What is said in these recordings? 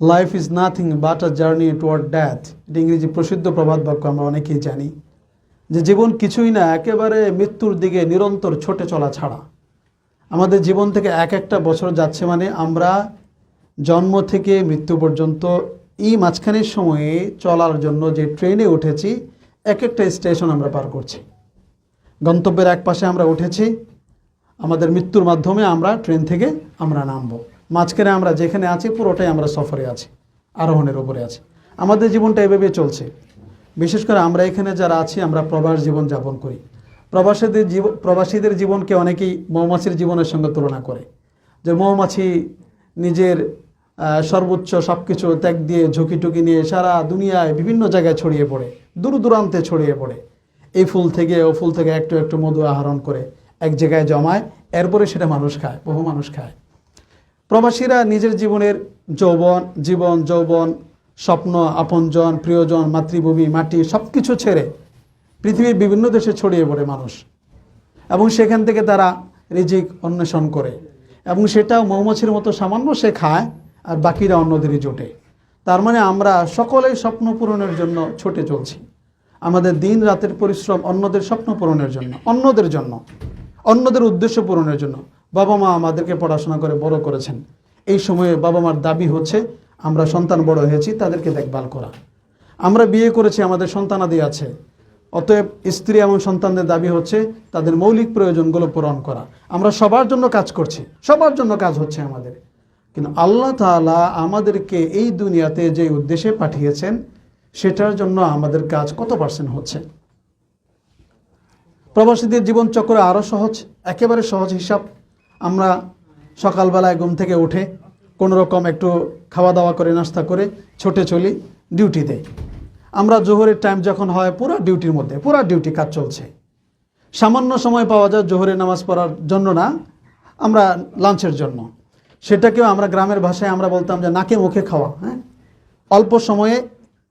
Life is nothing but a journey toward death এটা ইংরেজি প্রসিদ্ধ প্রবাদ বাক্য, আমরা অনেকেই জানি। যে জীবন কিছুই না, একেবারে মৃত্যুর দিকে নিরন্তর ছোটে চলা ছাড়া। আমাদের জীবন থেকে এক একটা বছর যাচ্ছে মানে আমরা জন্ম থেকে মৃত্যু পর্যন্ত এই মাঝখানের সময়ে চলার জন্য যে ট্রেনে উঠেছি, এক একটা স্টেশন আমরা পার করছি। গন্তব্যের এক পাশে আমরা উঠেছি। আমাদের মৃত্যুর মাধ্যমে আমরা ট্রেন থেকে আমরা নামবো। মাঝখানে আমরা যেখানে আছি, পুরোটাই আমরা সফরে আছি, আরোহণের উপরে আছি। আমাদের জীবনটা এভাবে চলছে। বিশেষ করে আমরা এখানে যারা আছি, আমরা প্রবাস জীবন যাপন করি। প্রবাসীদের জীবন প্রবাসীদের জীবনকে অনেকেই মৌমাছির জীবনের সঙ্গে তুলনা করে। যে মৌমাছি নিজের সর্বোচ্চ সব কিছু ত্যাগ দিয়ে ঝুঁকি টুকি নিয়ে সারা দুনিয়ায় বিভিন্ন জায়গায় ছড়িয়ে পড়ে, দূর দূরান্তে ছড়িয়ে পড়ে। এই ফুল থেকে, ও ফুল থেকে একটু একটু মধু আহরণ করে এক জায়গায় জমায়, এরপরে সেটা মানুষ খায়, বহু মানুষ খায়। প্রবাসীরা নিজের জীবনের যৌবন, জীবন, যৌবন, স্বপ্ন, আপনজন, প্রিয়জন, মাতৃভূমি, মাটি সব কিছু ছেড়ে পৃথিবীর বিভিন্ন দেশে ছড়িয়ে পড়ে মানুষ। এবং সেখান থেকে তারা রিজিক অন্বেষণ করে। এবং সেটাও মৌমাছির মতো সামান্য সে খায়, আর বাকিরা অন্যদেরই জোটে। তার মানে আমরা সকলেই স্বপ্ন পূরণের জন্য ছুটে চলছি। আমাদের দিন রাতের পরিশ্রম অন্যদের স্বপ্ন পূরণের জন্য, অন্যদের জন্য, অন্যদের উদ্দেশ্য পূরণের জন্য। বাবা মা আমাদেরকে পড়াশোনা করে বড় করেছেন। এই সময়ে বাবা মার দাবি হচ্ছে, আমরা সন্তান বড় হয়েছি, তাদেরকে দেখভাল করা। আমরা বিয়ে করেছি, আমাদের সন্তানাদি আছে। অতএব স্ত্রী এবং সন্তানদের দাবি হচ্ছে, তাদের মৌলিক প্রয়োজনগুলো পূরণ করা। আমরা সবার জন্য কাজ করছি, সবার জন্য কাজ হচ্ছে আমাদের। কিন্তু আল্লাহ তাআলা আমাদেরকে এই দুনিয়াতে যে উদ্দেশ্যে পাঠিয়েছেন, সেটার জন্য আমাদের কাজ কত পার্সেন্ট হচ্ছে? প্রবাসীদের জীবনচক্র আরও সহজ, একেবারে সহজ হিসাব। আমরা সকালবেলায় ঘুম থেকে উঠে কোনো রকম একটু খাওয়া দাওয়া করে, নাস্তা করে ছোটে চলি ডিউটিতে আমরা জোহরের টাইম যখন হয় পুরো ডিউটির মধ্যে, পুরো ডিউটি কাজ চলছে। সামান্য সময় পাওয়া যায় জোহরের নামাজ পড়ার জন্য না, আমরা লাঞ্চের জন্য। সেটাকেও আমরা গ্রামের ভাষায় আমরা বলতাম যে নাকে মুখে খাওয়া হ্যাঁ? অল্প সময়ে,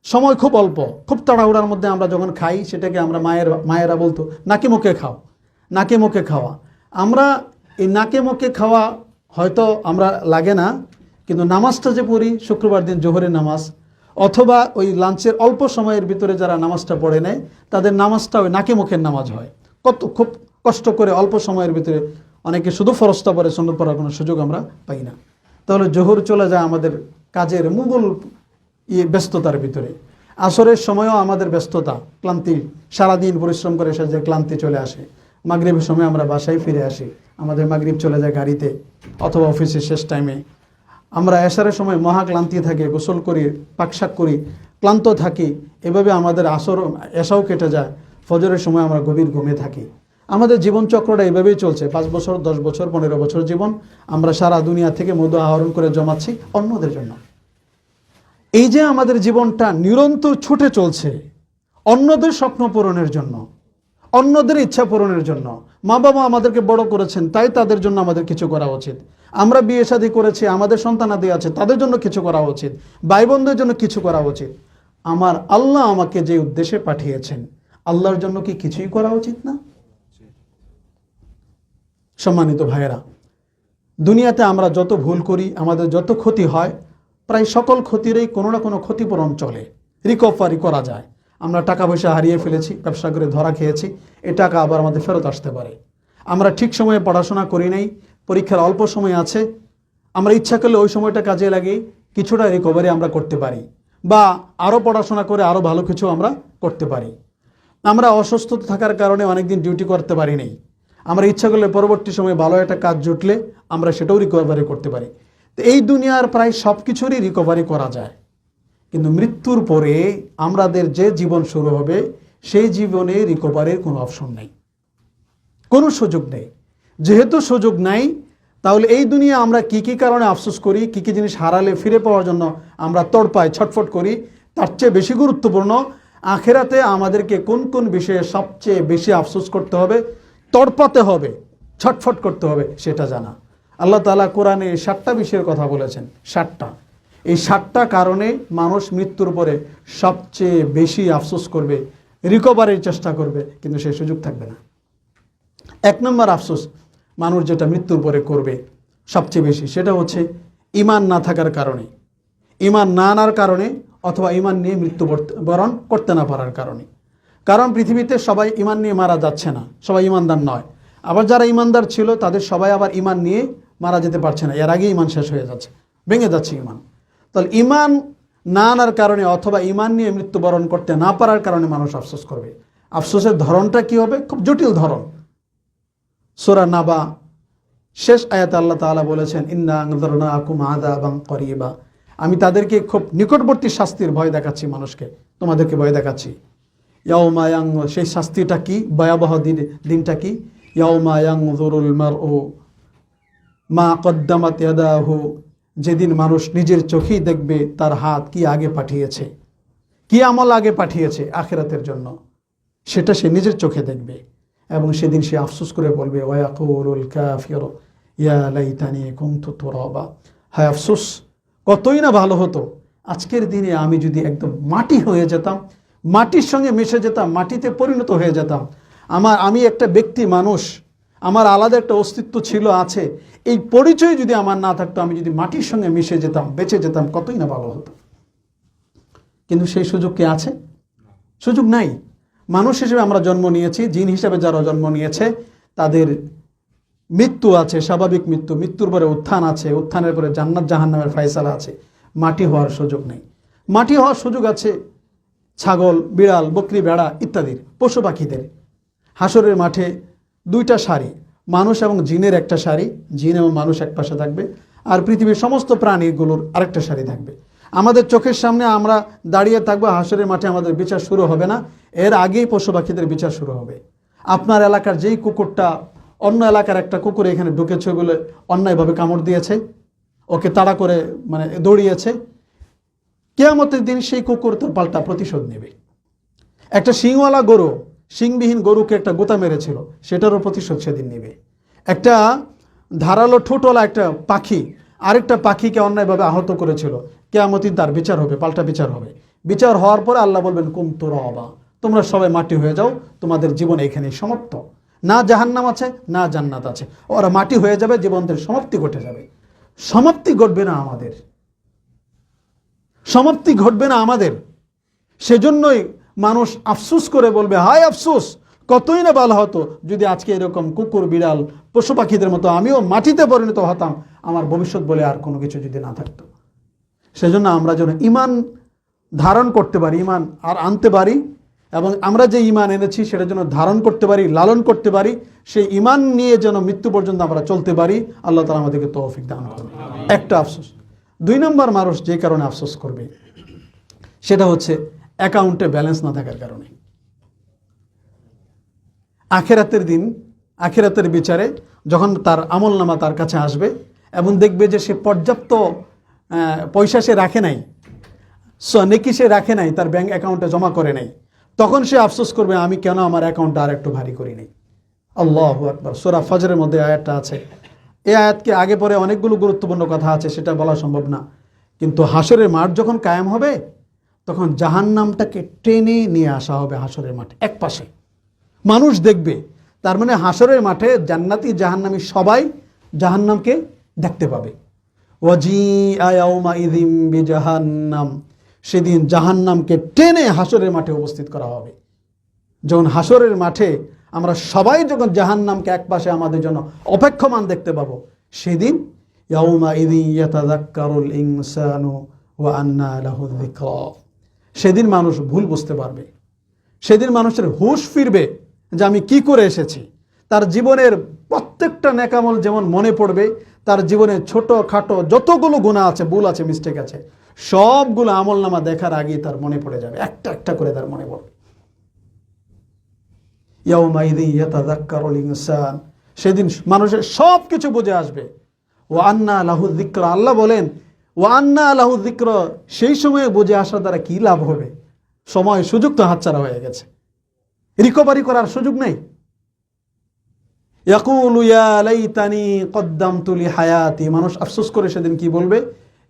সময় খুব অল্প, খুব তাড়াহুড়ার মধ্যে আমরা যখন খাই, সেটাকে আমরা মায়ের, মায়েরা বলতো, নাকে মুখে খাও, নাকে মুখে খাওয়া। আমরা এই নাকে মুখে খাওয়া হয়তো আমরা লাগে না, কিন্তু নামাজটা যে পড়ি, শুক্রবার দিন জোহরের নামাজ, অথবা ওই লাঞ্চের অল্প সময়ের ভিতরে যারা নামাজটা পড়ে নেয়, তাদের নামাজটা ওই নাকে মুখের নামাজ হয়। কত, খুব কষ্ট করে অল্প সময়ের ভিতরে অনেকে শুধু ফরস্তা পড়ে সন্ন্যত পড়ার কোনো সুযোগ আমরা পাই না। তাহলে জোহর চলে যায় আমাদের কাজের মুঘল ইয়ে ব্যস্ততার ভিতরে। আসরের সময়ও আমাদের ব্যস্ততা, ক্লান্তি, সারাদিন পরিশ্রম করে এসে যে ক্লান্তি চলে আসে। মাগরীবের সময় আমরা বাসায় ফিরে আসি। আমাদের মাগরীব চলে যায় গাড়িতে অথবা অফিসের শেষ টাইমে আমরা এশারের সময় মহা ক্লান্তি থাকে, গোসল করি, পাকশাক করি, ক্লান্ত থাকি। এভাবে আমাদের আসর, এসাও কেটে যায়। ফজরের সময় আমরা গভীর ঘুমিয়ে থাকি। আমাদের জীবনচক্রটা এভাবেই চলছে। পাঁচ বছর, দশ বছর, পনেরো বছর জীবন আমরা সারা দুনিয়া থেকে মধু আহরণ করে জমাচ্ছি অন্যদের জন্য। এই যে আমাদের জীবনটা নিরন্তর ছুটে চলছে, অন্যদের স্বপ্ন পূরণের জন্য অন্যদের ইচ্ছা পূরণের জন্য। মা বাবা আমাদেরকে বড় করেছেন, তাই তাদের জন্য আমাদের কিছু করা উচিত। আমরা বিয়ে শাদী করেছি, আমাদের সন্তানাদি আছে, তাদের জন্য কিছু করা উচিত। ভাই বোনদের জন্য কিছু করা উচিত। আমার আল্লাহ আমাকে যে উদ্দেশ্যে পাঠিয়েছেন, আল্লাহর জন্য কি কিছুই করা উচিত না? সম্মানিত ভাইয়েরা, দুনিয়াতে আমরা যত ভুল করি, আমাদের যত ক্ষতি হয়, প্রায় সকল ক্ষতিরই কোনো না কোনো ক্ষতিপূরণ চলে। রিকভারি করা যায়। আমরা টাকা পয়সা হারিয়ে ফেলেছি, ব্যবসা করে ধরা খেয়েছি, এ টাকা আবার আমাদের ফেরত আসতে পারে। আমরা ঠিক সময়ে পড়াশোনা করি নাই, পরীক্ষার অল্প সময় আছে, আমরা ইচ্ছা করলে ওই সময়টা কাজে লাগিয়ে কিছুটা রিকভারি আমরা করতে পারি, বা আরও পড়াশোনা করে আরও ভালো কিছু আমরা করতে পারি। আমরা অসুস্থ থাকার কারণে অনেকদিন ডিউটি করতে পারি নাই। আমরা ইচ্ছা করলে পরবর্তী সময়ে ভালো একটা কাজ জুটলে আমরা সেটাও রিকভারি করতে পারি। তো এই দুনিয়ার প্রায় সব কিছুরই রিকভারি করা যায়। কিন্তু মৃত্যুর পরে আমাদের যে জীবন শুরু হবে, সেই জীবনে রিকভারির কোনো অপশন নেই। কোনো সুযোগ নেই। যেহেতু সুযোগ নাই, তাহলে এই দুনিয়া আমরা কি কি কারণে আফসোস করি, কি কি জিনিস হারালে ফিরে পাওয়ার জন্য আমরা তড়পাই ছটফট করি, তার চেয়ে বেশি গুরুত্বপূর্ণ, আখেরাতে আমাদেরকে কোন কোন বিষয়ে সবচেয়ে বেশি আফসোস করতে হবে, তড়পাতে হবে, ছটফট করতে হবে, সেটা জানা। আল্লাহ তালা কোরআনে ষাটটা বিষয়ের কথা বলেছেন ষাটটা এই সাতটা কারণে মানুষ মৃত্যুর পরে সবচেয়ে বেশি আফসোস করবে রিকভারির চেষ্টা করবে, কিন্তু সেই সুযোগ থাকবে না। এক নম্বর আফসোস, মানুষ যেটা মৃত্যুর পরে করবে সবচেয়ে বেশি, সেটা হচ্ছে ইমান না থাকার কারণে। ইমান না আনার কারণে অথবা ইমান নিয়ে মৃত্যুবরণ করতে না পারার কারণে। কারণ পৃথিবীতে সবাই ইমান নিয়ে মারা যাচ্ছে না, সবাই ইমানদার নয়। আবার যারা ইমানদার ছিল, তাদের সবাই আবার ইমান নিয়ে মারা যেতে পারছে না, এর আগে ইমান শেষ হয়ে যাচ্ছে, ভেঙে যাচ্ছে ইমান। তাহলে ইমান না আনার কারণে অথবা ইমান নিয়ে মৃত্যুবরণ করতে না পারার কারণে মানুষ আফসোস করবে। আফসোসের ধরনটা কি হবে? খুব জটিল ধরন। সোরা নাবা, শেষ আয়াত আল্লাহ তাআলা বলেছেন আংদরনা আকুম আদা করিবা। আমি তাদেরকে খুব নিকটবর্তী শাস্তির ভয় দেখাচ্ছি মানুষকে। তোমাদেরকে ভয় দেখাচ্ছি। ইয়াউমায়াং সেই শাস্তিটা কি? ভয়াবহ দিন দিনটা কি? ইয়াউমায়াং জরুল মার ও মা কদ্দামাত যেদিন মানুষ নিজের চোখেই দেখবে তার হাত কি আগে পাঠিয়েছে, কি আমল আগে পাঠিয়েছে আখেরাতের জন্য, সেটা সে নিজের চোখে দেখবে। এবং সেদিন সে আফসোস করে বলবে ওয়াকুরুল কাফির আফসোস, কতই না ভালো হতো। আজকের দিনে আমি যদি একদম মাটি হয়ে যেতাম, মাটির সঙ্গে মিশে যেতাম, মাটিতে পরিণত হয়ে যেতাম, আমার, আমি একটা ব্যক্তি মানুষ আমার আলাদা একটা অস্তিত্ব ছিল, আছে। এই পরিচয় যদি আমার না থাকতো, আমি যদি মাটির সঙ্গে মিশে যেতাম, বেঁচে যেতাম, কতই না ভালো হতো। কিন্তু সেই সুযোগ কি আছে? সুযোগ নাই। মানুষ হিসেবে আমরা জন্ম নিয়েছি, জিন হিসেবে যারা জন্ম নিয়েছে, তাদের মৃত্যু আছে, স্বাভাবিক মৃত্যু। মৃত্যুর পরে উত্থান আছে, উত্থানের পরে জান্নাত জাহান্নামের ফায়সালা আছে। মাটি হওয়ার সুযোগ নেই। মাটি হওয়ার সুযোগ আছে ছাগল, বিড়াল, বকরি বেড়া ইত্যাদির, পশু পাখিদের। হাসরের মাঠে দুইটা শাড়ি মানুষ এবং জিনের একটা শাড়ি জিন এবং মানুষ এক পাশে থাকবে, আর পৃথিবীর সমস্ত প্রাণীগুলোর আরেকটা শাড়ি থাকবে। আমাদের চোখের সামনে আমরা দাঁড়িয়ে থাকব, হাসরের মাঠে আমাদের বিচার শুরু হবে না, এর আগেই পশু পাখিদের বিচার শুরু হবে। আপনার এলাকার যেই কুকুরটা, অন্য এলাকার একটা কুকুর এখানে ঢুকেছে বলে অন্যায়ভাবে কামড় দিয়েছে, ওকে তাড়া করে মানে দৌড়িয়েছে, কেয়ামতের দিন সেই কুকুর তার পাল্টা প্রতিশোধ নেবে। একটা শিংওয়ালা গরু শিংবিহীন গরুকে একটা গোতা মেরেছিল, সেটারও প্রতিশোধ সেদিন নেবে। একটা ধারালো ঠোঁটওয়ালা একটা পাখি, আরেকটা পাখিকে অন্যায়ভাবে আহত করেছিল। কেয়ামতিন তার বিচার হবে, পাল্টা বিচার হবে। বিচার হওয়ার পরে আল্লাহ বলবেন, কুম তোরা অবা, তোমরা সবাই মাটি হয়ে যাও, তোমাদের জীবন এখানেই সমাপ্ত। না জাহান্নাম আছে, না জান্নাত আছে। ওরা মাটি হয়ে যাবে, জীবনদের সমাপ্তি ঘটে যাবে। সমাপ্তি ঘটবে না আমাদের। সমাপ্তি ঘটবে না আমাদের। সেজন্যই মানুষ আফসুস করে বলবে, হায় আফসুস, কতই না ভালো হতো যদি আজকে এরকম কুকুর, বিড়াল, পশু পাখিদের মতো আমিও মাটিতে পরিণত হতাম, আমার ভবিষ্যৎ বলে আর কোনো কিছু যদি না থাকতো। সেজন্য আমরা যেন ইমান ধারণ করতে পারি, ইমান আর আনতে পারি, এবং আমরা যে ইমান এনেছি সেটা যেন ধারণ করতে পারি, লালন করতে পারি, সেই ইমান নিয়ে যেন মৃত্যু পর্যন্ত আমরা চলতে পারি, আল্লাহ তালা আমাদেরকে তৌফিক দান করবে একটা আফসোস। দুই নম্বর মানুষ যে কারণে আফসোস করবে, সেটা হচ্ছে অ্যাকাউন্টে ব্যালেন্স না থাকার কারণে। আখেরাতের দিন, আখেরাতের বিচারে যখন তার আমল নামা তার কাছে আসবে এবং দেখবে যে সে পর্যাপ্ত পয়সা সে রাখে নাই নেকি সে রাখে নাই, তার ব্যাংক অ্যাকাউন্টে জমা করে নাই, তখন সে আফসোস করবে, আমি কেন আমার অ্যাকাউন্টটা আর একটু ভারী করি নাই? আল্লাহ আকবর। সোরা ফজরের মধ্যে আয়াতটা আছে। এই আয়াতকে আগে পরে অনেকগুলো গুরুত্বপূর্ণ কথা আছে, সেটা বলা সম্ভব না। কিন্তু হাসরের মাঠ যখন কায়েম হবে তখন জাহান্নামটাকে টেনে নিয়ে আসা হবে হাসরের মাঠে, এক পাশে। মানুষ দেখবে, তার মানে হাসরের মাঠে জান্নাতি জাহান্নামী সবাই জাহান্নামকে দেখতে পাবে। ওয়াজি আয়াউমা ইদিম জাহান্নাম সেদিন জাহান্নামকে টেনে হাসরের মাঠে উপস্থিত করা হবে। যখন হাসরের মাঠে আমরা সবাই যখন জাহান্নামকে এক পাশে আমাদের জন্য অপেক্ষমান দেখতে পাবো, সেদিন ইয়াউমা ইদিন ইয়াতাযাক্কারুল ইনসানু ওয়া আন্না লাহু যিকরা। সেদিন মানুষ ভুল বুঝতে পারবে। সেদিন মানুষের হুঁশ ফিরবে যে আমি কি করে এসেছি। তার জীবনের প্রত্যেকটা নেকামল যেমন মনে পড়বে, তার জীবনে ছোট খাটো যতগুলো গুণা আছে, ভুল আছে মিস্টেক আছে, সবগুলো আমল নামা দেখার আগেই তার মনে পড়ে যাবে। একটা একটা করে তার মনে পড়বে। সেদিন মানুষের সব কিছু বুঝে আসবে। ও আন্না লাহু যিকর। আল্লাহ বলেন ও আন্না লাহু সেই সময়ে বুঝে আসার দ্বারা কি লাভ হবে? সময় সুযোগ তো হাতছাড়া হয়ে গেছে। রিকভারি করার সুযোগ নেই। ইয়াকুলু ইয়া লাইতানি কদ্দামতু লি হায়াতি মানুষ আফসোস করে সেদিন কি বলবে?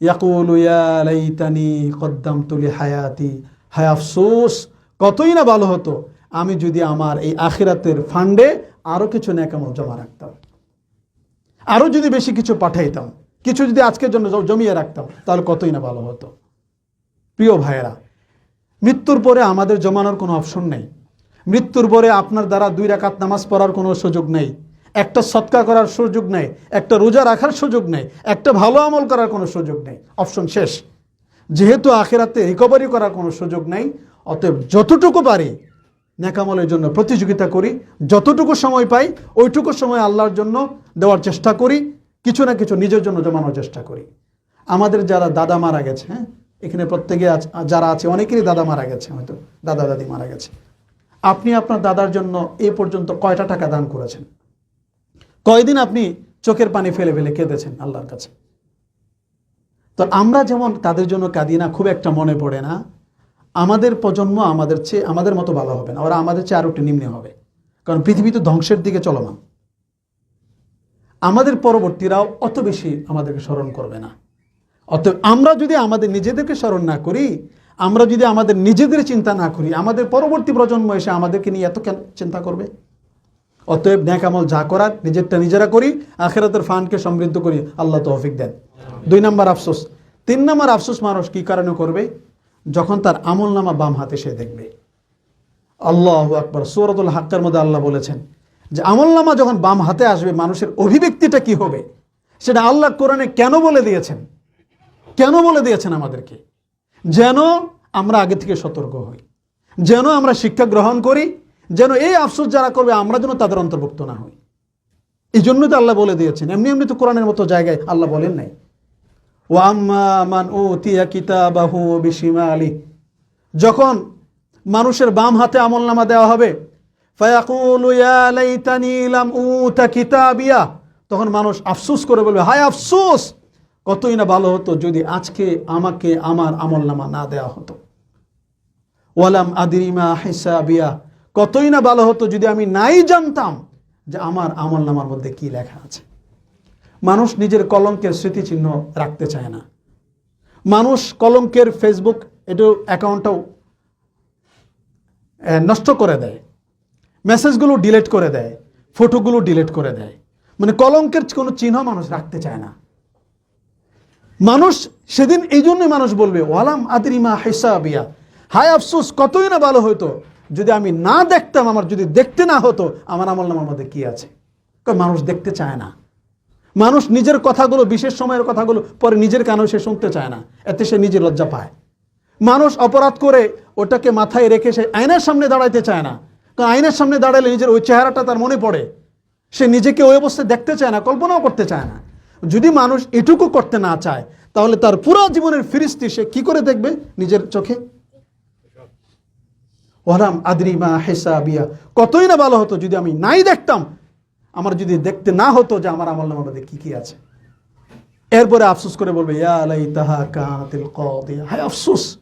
ইয়াকুলু ইয়া লাইতানি কদ্দামতু লি হায়াতি হায় আফসোস, কতই না ভালো হতো। আমি যদি আমার এই আখিরাতের ফান্ডে আরও কিছু ন্যাকামল জমা রাখতাম। আরও যদি বেশি কিছু পাঠাইতাম। কিছু যদি আজকের জন্য জমিয়ে রাখতাম, তাহলে কতই না ভালো হতো। প্রিয় ভাইয়েরা, মৃত্যুর পরে আমাদের জমানোর কোনো অপশন নেই। মৃত্যুর পরে আপনার দ্বারা দুই রাকাত নামাজ পড়ার কোনো সুযোগ নেই। একটা সৎকা করার সুযোগ নেই, একটা রোজা রাখার সুযোগ নেই, একটা ভালো আমল করার কোনো সুযোগ নেই। অপশন শেষ। যেহেতু আখেরাতে রিকভারি করার কোনো সুযোগ নেই, অতএব যতটুকু পারি নেকামলের জন্য প্রতিযোগিতা করি, যতটুকু সময় পাই, ওইটুকু সময় আল্লাহর জন্য দেওয়ার চেষ্টা করি। কিছু না কিছু নিজের জন্য জমানোর চেষ্টা করি। আমাদের যারা দাদা মারা গেছে হ্যাঁ? এখানে প্রত্যেকে যারা আছে, অনেকেরই দাদা মারা গেছে, হয়তো দাদা দাদি মারা গেছে। আপনি আপনার দাদার জন্য এ পর্যন্ত কয়টা টাকা দান করেছেন? কয়দিন আপনি চোখের পানি ফেলে ফেলে কেঁদেছেন আল্লাহর কাছে? তো আমরা যেমন তাদের জন্য কাঁদি না খুব একটা মনে পড়ে না। আমাদের প্রজন্ম আমাদের চেয়ে, আমাদের মতো ভালো হবে না। ওরা আমাদের চেয়ে আরও একটু নিম্নে হবে। কারণ পৃথিবী তো ধ্বংসের দিকে চলমান। আমাদের পরবর্তীরাও অত বেশি আমাদেরকে স্মরণ করবে না। অতএব আমরা যদি আমাদের নিজেদেরকে স্মরণ না করি, আমরা যদি আমাদের নিজেদের চিন্তা না করি, আমাদের পরবর্তী প্রজন্ম এসে আমাদেরকে নিয়ে এত কেন চিন্তা করবে? অতএব ন্যাক আমল যা করার, নিজেরটা নিজেরা করি, আখেরাতের ফানকে সমৃদ্ধ করি, আল্লাহ তৌফিক দেন। দুই নম্বর আফসোস। তিন নম্বর আফসোস মানুষ কি কারণে করবে? যখন তার আমল নামা বাম হাতে সে দেখবে। আল্লাহ আকবর। সৌরতুল হাক্কার মধ্যে আল্লাহ বলেছেন যে আমল নামা যখন বাম হাতে আসবে, মানুষের অভিব্যক্তিটা কি হবে? সেটা আল্লাহ কোরআনে কেন বলে দিয়েছেন? কেন বলে দিয়েছেন আমাদেরকে? যেন আমরা আগে থেকে সতর্ক হই। যেন আমরা শিক্ষা গ্রহণ করি। যেন এই আফসোস যারা করবে, আমরা যেন তাদের অন্তর্ভুক্ত না হই। এই জন্যই তো আল্লাহ বলে দিয়েছেন। এমনি এমনি তো কোরআনের মতো জায়গায় আল্লাহ বলেন নাই। ও আম্মা মান ও তিয়া কিতাবাহু বিশিমালি। যখন মানুষের বাম হাতে আমল নামা দেওয়া হবে ফায়াকুলু, ইয়া লাইতানি লাম উতা কিতাবিয়া। তখন মানুষ আফসোস করে বলবে, হায় আফসোস, কতই না ভালো হতো যদি আজকে আমাকে আমার আমল নামা না দেওয়া হতো। ওয়ালাম আদিরিমা হিসাবিয়া, কতই না ভালো হতো যদি আমি নাই জানতাম যে আমার আমল নামার মধ্যে কি লেখা আছে। মানুষ নিজের কলঙ্কের স্মৃতিচিহ্ন রাখতে চায় না। মানুষ কলঙ্কের ফেসবুক এটু অ্যাকাউন্টটাও নষ্ট করে দেয়। মেসেজগুলো ডিলিট করে দেয়, ফটোগুলো ডিলিট করে দেয়। মানে কলঙ্কের কোনো চিহ্ন মানুষ রাখতে চায় না। মানুষ সেদিন এই জন্যই মানুষ বলবে, ওয়ালাম আদরিমা হিসাবিয়া। হায় আফসোস, কতই না ভালো হতো যদি আমি না দেখতাম, আমার যদি দেখতে না হতো, আমার আমল নামার মধ্যে কি আছে? মানুষ দেখতে চায় না। মানুষ নিজের কথাগুলো, বিশেষ সময়ের কথাগুলো পরে নিজের কানেও সে শুনতে চায় না, এতে সে নিজে লজ্জা পায়। মানুষ অপরাধ করে ওটাকে মাথায় রেখে সে আয়নার সামনে দাঁড়াইতে চায় না কারণ আয়নার সামনে দাঁড়ালে নিজের ওই চেহারাটা তার মনে পড়ে। সে নিজেকে ওই অবস্থায় দেখতে চায় না, কল্পনাও করতে চায় না। যদি মানুষ এটুকু করতে না চায়, তাহলে তার পুরো জীবনের ফিরিস্তি সে কি করে দেখবে নিজের চোখে? ওরাম আদরিমা হেসাবিয়া। কতই না ভালো হতো যদি আমি নাই দেখতাম। আমার যদি দেখতে না হতো যে আমার আমল নামার কি কি আছে। এরপরে আফসোস করে বলবে, ইয়া লাইতাহা কানাতিল কাদিয়া। হায় আফসোস!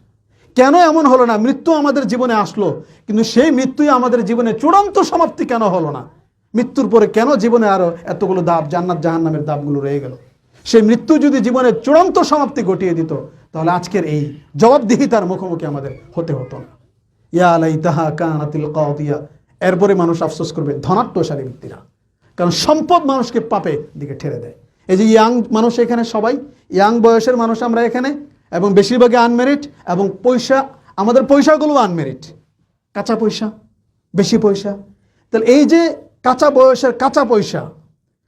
কেন এমন হলো না? মৃত্যু আমাদের জীবনে আসলো, কিন্তু সেই মৃত্যুই আমাদের জীবনে চূড়ান্ত সমাপ্তি কেন হলো না? মৃত্যুর পরে কেন জীবনে আরও এতগুলো দাব জান্নাত, জাহান্নামের দাবগুলো রয়ে গেল? সেই মৃত্যু যদি জীবনের চূড়ান্ত সমাপ্তি ঘটিয়ে দিত, তাহলে আজকের এই জবাবদিহিতার মুখোমুখি আমাদের হতে হতো না। ইয়া লাইতাহা কানাতিল কাদিয়া এরপরে মানুষ আফসোস করবে ধনাট্যশালী ব্যক্তিরা। কারণ সম্পদ মানুষকে পাপে দিকে ঠেলে দেয়। এই যে ইয়াং মানুষ এখানে সবাই, ইয়াং বয়সের মানুষ আমরা এখানে এবং বেশিরভাগই আনমেরিট এবং পয়সা, আমাদের পয়সাগুলো আনমেরিট কাঁচা পয়সা, বেশি পয়সা। তাহলে এই যে কাঁচা বয়সের কাঁচা পয়সা,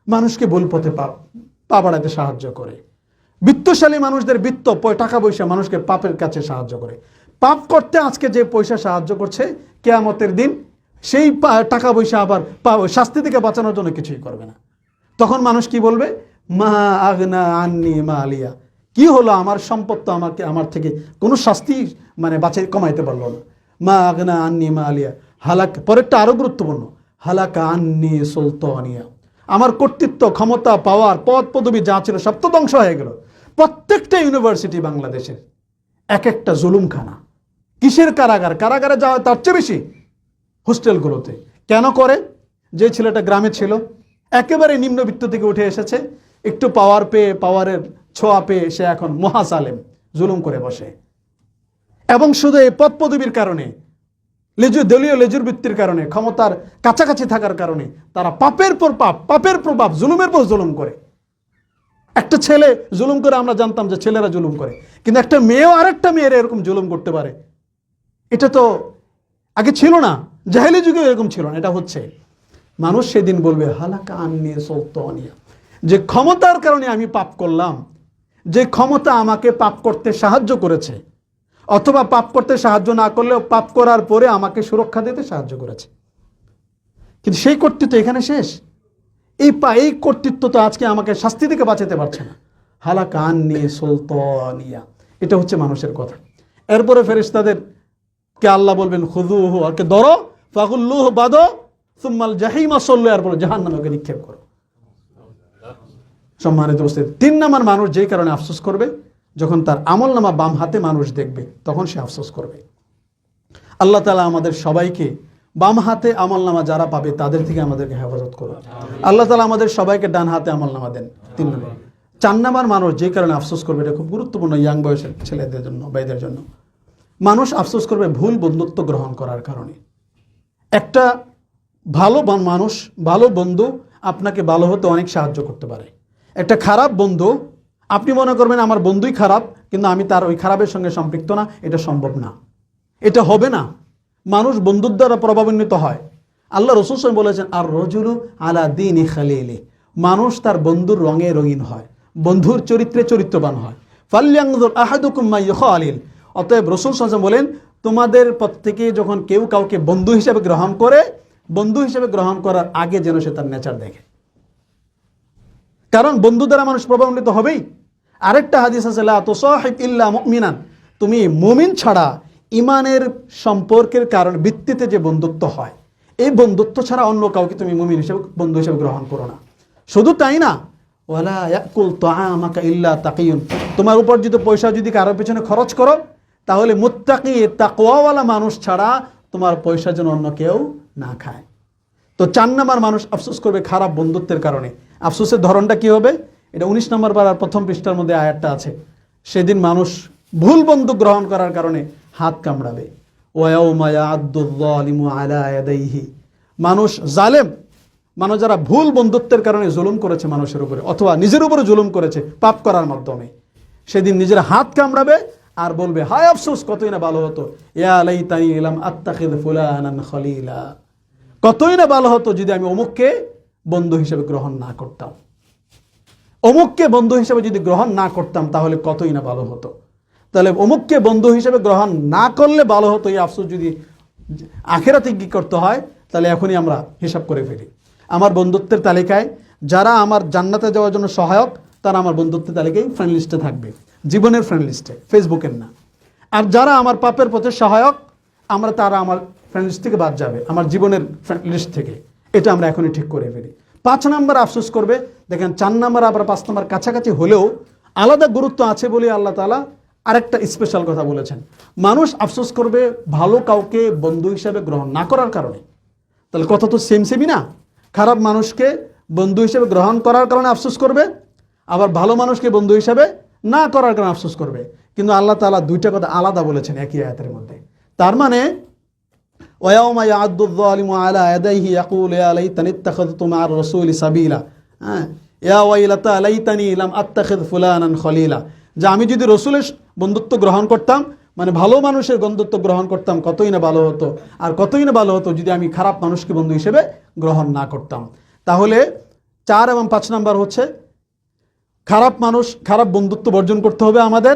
মানুষকে ভুল পথে পা পা বাড়াতে সাহায্য করে। বিত্তশালী মানুষদের বিত্ত টাকা পয়সা মানুষকে পাপের কাছে সাহায্য করে। পাপ করতে আজকে যে পয়সা সাহায্য করছে, কেয়ামতের দিন সেই টাকা পয়সা আবার শাস্তি থেকে বাঁচানোর জন্য কিছুই করবে না। তখন মানুষ কি বলবে? মা আগনা আন্নি মা আলিয়া কি হলো? আমার সম্পদ তো আমাকে, আমার থেকে কোনো শাস্তি মানে বাঁচাই, কমাইতে পারল না। মা আগনা আন্নি মা আলিয়া। হালাক, পরেরটা আরও গুরুত্বপূর্ণ। হালাকা আন্নি সুলতানিয়া। আমার কর্তৃত্ব, ক্ষমতা, পাওয়ার, পদ, পদবি যা ছিল সব তো ধ্বংস হয়ে গেল। প্রত্যেকটা ইউনিভার্সিটি বাংলাদেশের। এক একটা জুলুমখানা। কিসের কারাগার? কারাগারে যাওয়া তার চেয়ে বেশি হোস্টেলগুলোতে। কেন করে? যে ছেলেটা গ্রামে ছিল, একেবারে নিম্নবিত্ত থেকে উঠে এসেছে। একটু পাওয়ার পেয়ে পাওয়ারের ছোঁয়া পেয়ে সে এখন মহাসালেম জুলুম করে বসে। এবং শুধু এই পদ পদবীর কারণে, লেজু দলীয় লেজুর বৃত্তির কারণে, ক্ষমতার কাছাকাছি থাকার কারণে তারা পাপের পর পাপ, পাপের পর পাপ জুলুমের পর জুলুম করে। একটা ছেলে জুলুম করে আমরা জানতাম যে ছেলেরা জুলুম করে। কিন্তু একটা মেয়েও আরেকটা মেয়ের এরকম জুলুম করতে পারে। এটা তো আগে ছিল না, জাহেলি যুগে এরকম ছিল না, এটা হচ্ছে। মানুষ সেদিন বলবে, হালাকা আনিয়ে। সলতানিয়া যে ক্ষমতার কারণে আমি পাপ করলাম যে ক্ষমতা আমাকে পাপ করতে সাহায্য করেছে, অথবা পাপ করতে সাহায্য না করলেও পাপ করার পরে আমাকে সুরক্ষা দিতে সাহায্য করেছে। কিন্তু সেই কর্তৃত্ব এখানে শেষ। এই পা, এই কর্তৃত্ব তো আজকে আমাকে শাস্তি থেকে বাঁচাতে পারছে না। হালা কান নিয়ে সলতানিয়া, এটা হচ্ছে মানুষের কথা। এরপরে ফেরেশতাদের কে আল্লাহ বলবেন খুদু হু আর কে, ধরো, ফাগুল্লুহ বাদো, সুম্মাল জাহিমা, সল্লু, এরপরে জাহান নিক্ষেপ করো। সম্মানিত উপস্থিত। তিন নাম্বার মানুষ যেই কারণে আফসোস করবে যখন তার আমল নামা বাম হাতে মানুষ দেখবে তখন সে আফসোস করবে। আল্লাহ তালা আমাদের সবাইকে বাম হাতে আমল নামা যারা পাবে তাদের থেকে আমাদেরকে হেফাজত করুন। আল্লাহ তালা আমাদের সবাইকে ডান হাতে আমল নামা দেন। তিন নম্বর। চার নাম্বার মানুষ যেই কারণে আফসোস করবে এটা খুব গুরুত্বপূর্ণ ইয়াং বয়সের ছেলেদের জন্য ভাইদের জন্য। মানুষ আফসোস করবে ভুল বন্ধুত্ব গ্রহণ করার কারণে। একটা ভালো মানুষ ভালো বন্ধু আপনাকে ভালো হতে অনেক সাহায্য করতে পারে। একটা খারাপ বন্ধু, আপনি মনে করবেন আমার বন্ধুই খারাপ, কিন্তু আমি তার ওই খারাপের সঙ্গে সম্পৃক্ত না, এটা সম্ভব না। এটা হবে না। মানুষ বন্ধুর দ্বারা প্রভাবান্বিত হয়। আল্লাহ রসুল সাহেব বলেছেন আর রজুলু আলা দিন খালিলি। মানুষ তার বন্ধুর রঙে রঙিন হয়, বন্ধুর চরিত্রে চরিত্রবান হয়। আলিল অতএব রসুল বলেন, তোমাদের প্রত্যেকে যখন কেউ কাউকে বন্ধু হিসেবে গ্রহণ করে, বন্ধু হিসেবে গ্রহণ করার আগে যেন সে তার নেচার দেখে। কারণ বন্ধু দ্বারা মানুষ প্রভাবান্বিত হবেই। আরেকটা হাদিস আছে, লা ইল্লা তুমি মুমিন ছাড়া ইমানের সম্পর্কের কারণ ভিত্তিতে যে বন্ধুত্ব হয়, এই বন্ধুত্ব ছাড়া অন্য কাউকে তুমি মুমিন হিসেবে, বন্ধু হিসেবে গ্রহণ করো না। শুধু তাই না, ওয়ালা তোমার উপর যদি পয়সা যদি কারোর পেছনে খরচ করো, তাহলে মুত্তাকি, তাকওয়াওয়ালা মানুষ ছাড়া তোমার পয়সা যেন অন্য কেউ না খায়। তো চার নাম্বার মানুষ আফসোস করবে খারাপ বন্ধুত্বের কারণে। আফসোসের ধরনটা কি হবে? এটা উনিশ নম্বর পাড়ার প্রথম পৃষ্ঠার মধ্যে আয়াতটা আছে। সেদিন মানুষ ভুল বন্ধু গ্রহণ করার কারণে হাত কামড়াবে। মানুষ জালেম। মানুষ যারা ভুল বন্ধুত্বের কারণে জুলুম করেছে মানুষের উপরে, অথবা নিজের উপরে জুলুম করেছে পাপ করার মাধ্যমে। সেদিন নিজের হাত কামড়াবে আর বলবে, হায় আফসোস, কতই না ভালো হতো। ইয়া আলাই তাই ইলাম আত্তাখিদ ফুলানান খলিলা। কতই না ভালো হতো যদি আমি অমুককে বন্ধু হিসেবে গ্রহণ না করতাম। অমুককে বন্ধু হিসেবে যদি গ্রহণ না করতাম, তাহলে কতই না ভালো হতো। তাহলে অমুককে বন্ধু হিসেবে গ্রহণ না করলে ভালো হতো, এই আফসোস যদি আখেরাতে কি করতে হয়, তাহলে এখনই আমরা হিসাব করে ফেলি। আমার বন্ধুত্বের তালিকায় যারা আমার জান্নাতে যাওয়ার জন্য সহায়ক, তারা আমার বন্ধুত্বের তালিকায় ফ্রেন্ড লিস্টে থাকবে। জীবনের ফ্রেন্ড লিস্টে ফেসবুকের না। আর যারা আমার পাপের পথে সহায়ক, আমরা তারা আমার ফ্রেন্ড লিস্ট থেকে বাদ যাবে, আমার জীবনের ফ্রেন্ড লিস্ট থেকে। এটা আমরা এখনই ঠিক করে ফেলি। পাঁচ নাম্বার আফসোস করবে, দেখেন চার নাম্বার আবার পাঁচ নাম্বার কাছাকাছি হলেও আলাদা গুরুত্ব আছে বলে আল্লাহ তালা আরেকটা স্পেশাল কথা বলেছেন। মানুষ আফসোস করবে ভালো কাউকে বন্ধু হিসাবে গ্রহণ না করার কারণে। তাহলে কথা তো সেম সেমই না? খারাপ মানুষকে বন্ধু হিসেবে গ্রহণ করার কারণে আফসোস করবে, আবার ভালো মানুষকে বন্ধু হিসাবে না করার কারণে আফসোস করবে। কিন্তু আল্লাহ তালা দুইটা কথা আলাদা বলেছেন একই আয়াতের মধ্যে। তার মানে ওয়াউমা ইয়াদুদ্দালিম আলা আদাইহি ইয়াকুল ইয়া লাইতানি ইত্তাখাযতু মা'আর রাসূলি সাবিলা হ্যাঁ ইয়া ওয়াইলাতা লাইতানি লাম আত্তাখিদ ফুলানান খলিলা যে আমি যদি রসুলের বন্ধুত্ব গ্রহণ করতাম মানে ভালো মানুষের বন্ধুত্ব গ্রহণ করতাম, কতই না ভালো হতো। আর কতই না ভালো হতো যদি আমি খারাপ মানুষকে বন্ধু হিসেবে গ্রহণ না করতাম। তাহলে চার এবং পাঁচ নাম্বার হচ্ছে, খারাপ মানুষ, খারাপ বন্ধুত্ব বর্জন করতে হবে আমাদের,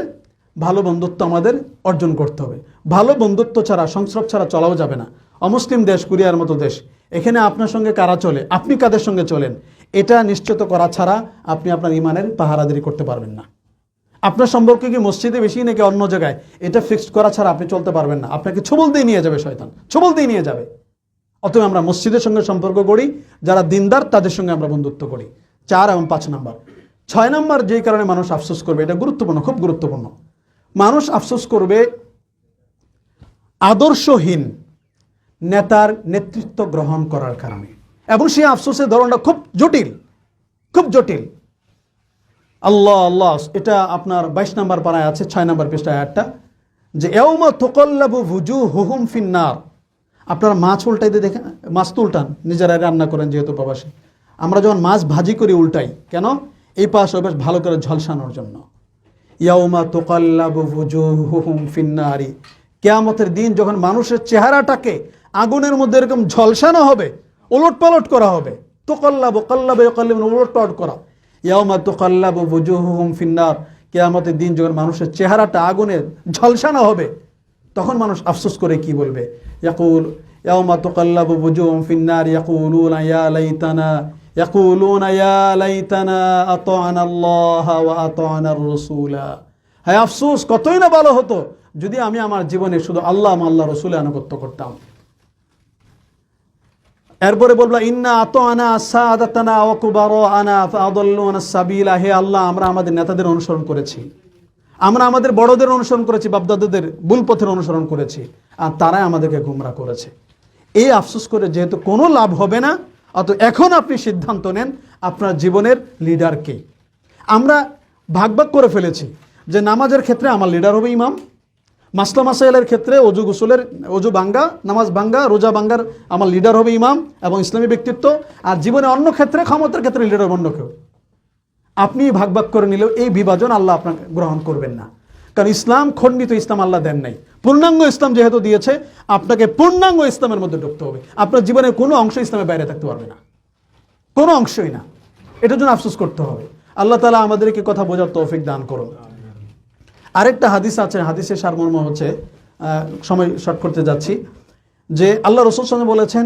ভালো বন্ধুত্ব আমাদের অর্জন করতে হবে। ভালো বন্ধুত্ব ছাড়া, সংস্রব ছাড়া চলাও যাবে না। অমুসলিম দেশ কোরিয়ার মতো দেশ। এখানে আপনার সঙ্গে কারা চলে? আপনি কাদের সঙ্গে চলেন? এটা নিশ্চিত করা ছাড়া আপনি আপনার ইমানের পাহারাদারি করতে পারবেন না। আপনার সম্পর্কে কি মসজিদে বেশি নাকি অন্য জায়গায়? এটা ফিক্সড করা ছাড়া আপনি চলতে পারবেন না। আপনাকে ছবল দিয়ে নিয়ে যাবে শয়তান। ছবল দিয়ে নিয়ে যাবে। অতএব আমরা মসজিদের সঙ্গে সম্পর্ক করি যারা দিনদার তাদের সঙ্গে আমরা বন্ধুত্ব করি। চার এবং পাঁচ নাম্বার। ছয় নাম্বার যেই কারণে মানুষ আফসোস করবে, এটা গুরুত্বপূর্ণ, খুব গুরুত্বপূর্ণ। মানুষ আফসোস করবে আদর্শহীন নেতার নেতৃত্ব গ্রহণ করার কারণে। এবং সেই আফসোসের ধরনটা খুব জটিল খুব জটিল। আল্লাহ আল্লাহ, এটা আপনার বাইশ নাম্বার পাড়ায় আছে, ছয় নাম্বার পৃষ্ঠায় একটা যে এওমা তোকল্লাবু ভুজু হুহুম ফিন্নার। আপনারা মাছ উল্টাইতে দেখেন, মাছ তো উল্টান নিজেরাই রান্না করেন যেহেতু প্রবাসী। আমরা যখন মাছ ভাজি করি উল্টাই, কেন? এই পাশ পাশ ভালো করে ঝলসানোর জন্য। ইয়াউমা তোকাল্লাবু ভুজু হুহুম ফিন্নারি। কেয়ামতের দিন যখন মানুষের চেহারাটাকে আগুনের মধ্যে এরকম ঝলসানো হবে ওলট পালট করা হবে, তোকাল্লাবু কাল্লাবে কাল্লাব ওলট পালট করা। ইয়াউমা তোকাল্লাবু বুজুহুহুম ফিন্নার। কেয়ামতের দিন যখন মানুষের চেহারাটা আগুনে ঝলসানো হবে, তখন মানুষ আফসোস করে কি বলবে? ইয়াকুল, ইয়াউমা তুকাল্লাবু বুজুহুম ফিন্নার, ইয়াকুলুনা ইয়া লাইতানা আতা'না আল্লাহ ওয়া আতা'না আর-রাসূলা হ্যাঁ আফসোস, কতই না ভালো হতো। যদি আমি আমার জীবনে শুধু আল্লাহ আল্লাহ রসুলের আনুগত্য করতাম। এরপরে বলব, ইন্না আত আনা সাদাতানা ওকুবার আনা আদল্লুনা সাবিলা। হে আল্লাহ, আমরা আমাদের নেতাদের অনুসরণ করেছি। আমরা আমাদের বড়দের অনুসরণ করেছি, বাপদাদাদের ভুল পথের অনুসরণ করেছি, আর তারাই আমাদেরকে গুমরা করেছে। এই আফসোস করে যেহেতু কোনো লাভ হবে না, অত এখন আপনি সিদ্ধান্ত নেন আপনার জীবনের লিডার কে। আমরা ভাগ ভাগ করে ফেলেছি যে নামাজের ক্ষেত্রে আমার লিডার হবে ইমাম মাসলা মাসাইলের ক্ষেত্রে অজু গোসলের, অজু বাঙ্গা, নামাজ বাঙ্গা, রোজা বাঙ্গার আমার লিডার হবে ইমাম এবং ইসলামী ব্যক্তিত্ব। আর জীবনে অন্য ক্ষেত্রে, ক্ষমতার ক্ষেত্রে লিডার হবে অন্য কেউ। আপনি ভাগ ভাগ করে নিলেও এই বিভাজন আল্লাহ আপনাকে গ্রহণ করবেন না। কারণ ইসলাম খণ্ডিত ইসলাম আল্লাহ দেন নাই। পূর্ণাঙ্গ ইসলাম যেহেতু দিয়েছে, আপনাকে পূর্ণাঙ্গ ইসলামের মধ্যে ঢুকতে হবে। আপনার জীবনের কোনো অংশ ইসলামের বাইরে থাকতে পারবে না। কোনো অংশই না। এটার জন্য আফসোস করতে হবে। আল্লাহ তালা আমাদেরকে কথা বোঝার তৌফিক দান করুন। আরেকটা হাদিস আছে হাদিসের সারমর্ম হচ্ছে সময় শর্ট করতে যাচ্ছি, যে আল্লাহ রসুল সঙ্গে বলেছেন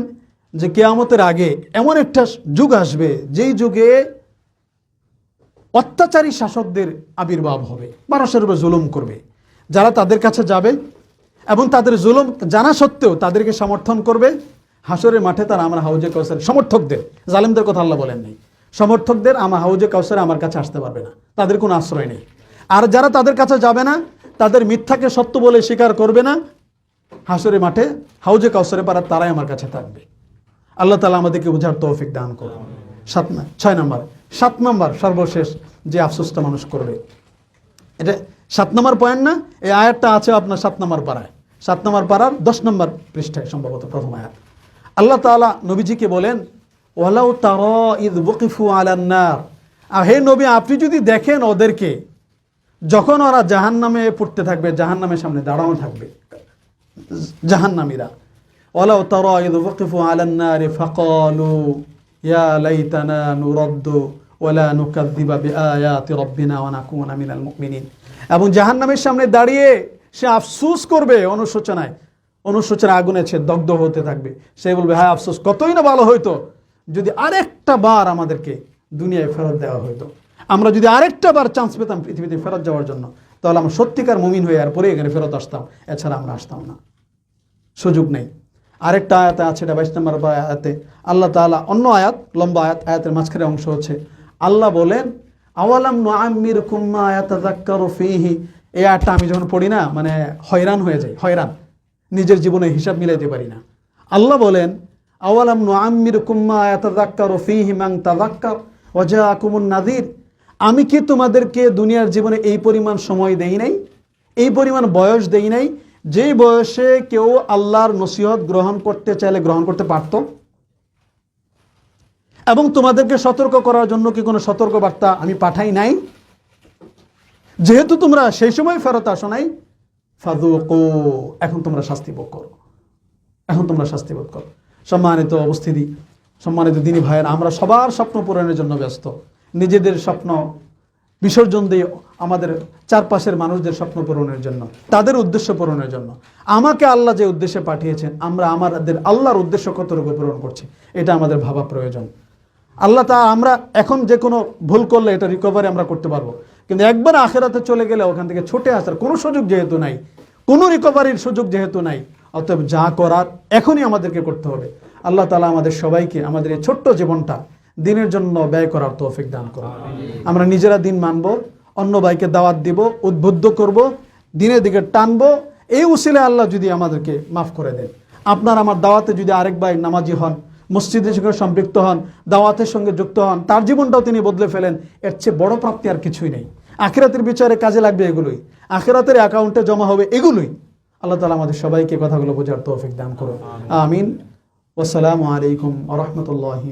যে কেয়ামতের আগে এমন একটা যুগ আসবে, যেই যুগে অত্যাচারী শাসকদের আবির্ভাব হবে, মানুষের উপর জুলুম করবে। যারা তাদের কাছে যাবে এবং তাদের জুলুম জানা সত্ত্বেও তাদেরকে সমর্থন করবে, হাসরের মাঠে তারা আমার হাউজে কাউসার সমর্থকদের, জালেমদের কথা আল্লাহ বলেন নাই, সমর্থকদের আমার হাউজে কাউসারে আমার কাছে আসতে পারবে না, তাদের কোনো আশ্রয় নেই। আর যারা তাদের কাছে যাবে না, তাদের মিথ্যাকে সত্য বলে স্বীকার করবে না। হাসরে মাঠে, হাউজে কাউসারে পাড়ার তারাই আমার কাছে থাকবে। আল্লাহ তালা আমাদেরকে বোঝার তৌফিক দান করবে সাত ছয় নম্বর, সাত নম্বর সর্বশেষ যে আফসোসটা মানুষ করবে। এটা সাত নম্বর পয়েন্ট না, এই আয়াতটা আছে আপনার সাত নম্বর পাড়ায়। সাত নম্বর পাড়ার দশ নম্বর পৃষ্ঠায় সম্ভবত প্রথম আয়াত। আল্লাহ তাআলা নবীজিকে বলেন, ওয়ালাউ তার ইদ বকিফু আলান্নার হে নবী, আপনি যদি দেখেন ওদেরকে যখন ওরা জাহান নামে পড়তে থাকবে জাহান নামের সামনে দাঁড়ানো থাকবে, জাহান্নামীরা। ওলাও তারা ইদ ওয়াকিফু আলান নারি ফাকালু, ইয়া লাইতানা নুরাদ্দু মুমিনিন। এবং জাহান্নামের সামনে দাঁড়িয়ে সে আফসোস করবে অনুশোচনায়। অনুশোচনা আগুনে সে দগ্ধ হতে থাকবে। সে বলবে হ্যাঁ আফসোস, কতই না ভালো হইতো যদি আরেকটা বার আমাদেরকে দুনিয়ায় ফেরত দেওয়া হইতো। আমরা যদি আরেকটা বার চান্স পেতাম পৃথিবীতে ফেরত যাওয়ার জন্য, তাহলে আমরা সত্যিকার মুমিন হয়ে আর পরে এখানে ফেরত আসতাম। এছাড়া আমরা আসতাম না। সুযোগ নেই। আরেকটা আয়াতে আছে, এটা বাইশ নম্বর আয়াতে। আল্লাহ তাআলা অন্য আয়াত, লম্বা আয়াত, আয়াতের মাঝখানে অংশ হচ্ছে। আল্লাহ বলেন, আওয়ালাম নুআম্মির কুম্মা ইয়াতাযাক্কারু ফীহি? এই আয়াতটা আমি যখন পড়ি না মানে হয়রান হয়ে যাই, হয়রান। নিজের জীবনে হিসাব মিলাইতে পারি না। আল্লাহ বলেন, আওয়ালাম নুআম্মির কুম্মা ইয়াতাযাক্কারু ফীহি মান তাযাক্কার ওয়া জাআকুমুন নাযীর। আমি কি তোমাদেরকে দুনিয়ার জীবনে এই পরিমাণ সময় দেই নাই? এই পরিমাণ বয়স দেই নাই? যেই বয়সে কেউ আল্লাহর নসিহত গ্রহণ করতে চাইলে গ্রহণ করতে পারত? এবং তোমাদেরকে সতর্ক করার জন্য কি কোনো সতর্ক বার্তা আমি পাঠাই নাই? যেহেতু তোমরা সেই সময় ফেরত আসো নাই ফাদুকো এখন তোমরা শাস্তি ভোগ করো। এখন তোমরা শাস্তি ভোগ করো। সম্মানিত উপস্থিতি, সম্মানিত দিনী ভাইয়ের, আমরা সবার স্বপ্ন পূরণের জন্য ব্যস্ত। নিজেদের স্বপ্ন বিসর্জন দিয়ে আমাদের চারপাশের মানুষদের স্বপ্ন পূরণের জন্য, তাদের উদ্দেশ্য পূরণের জন্য। আমাকে আল্লাহ যে উদ্দেশ্যে পাঠিয়েছেন, আমরা আমাদের আল্লাহর উদ্দেশ্য কতটুকু পূরণ করছি, এটা আমাদের ভাবা প্রয়োজন। আল্লাহ তা আমরা এখন যে কোনো ভুল করলে এটা রিকভারি আমরা করতে পারব। কিন্তু একবার আখেরাতে চলে গেলে ওখান থেকে ছুটে আসার কোনো সুযোগ যেহেতু নাই, কোনো রিকভারির সুযোগ যেহেতু নাই, অতএব যা করার এখনই আমাদেরকে করতে হবে। আল্লাহ তালা আমাদের সবাইকে, আমাদের এই ছোট্ট জীবনটা দিনের জন্য ব্যয় করার তৌফিক দান করুন আমরা নিজেরা দিন মানব, অন্য ভাইকে দাওয়াত দিব, উদ্বুদ্ধ করব, দিনের দিকে টানবো। এই উসিলে আল্লাহ যদি আমাদেরকে মাফ করে দেন। আপনার আমার দাওয়াতে যদি আরেক ভাই নামাজি হন মসজিদের সঙ্গে সম্পৃক্ত হন, দাওয়াতের সঙ্গে যুক্ত হন, তার জীবনটাও তিনি বদলে ফেলেন, এর চেয়ে বড় প্রাপ্তি আর কিছুই নেই। আখেরাতের বিচারে কাজে লাগবে এগুলোই। আখেরাতের অ্যাকাউন্টে জমা হবে এগুলোই। আল্লাহ তালা আমাদের সবাইকে কথাগুলো বোঝার তৌফিক দান করুন। আমিন। ওসালামু আলাইকুম আ রহমতুল্লাহি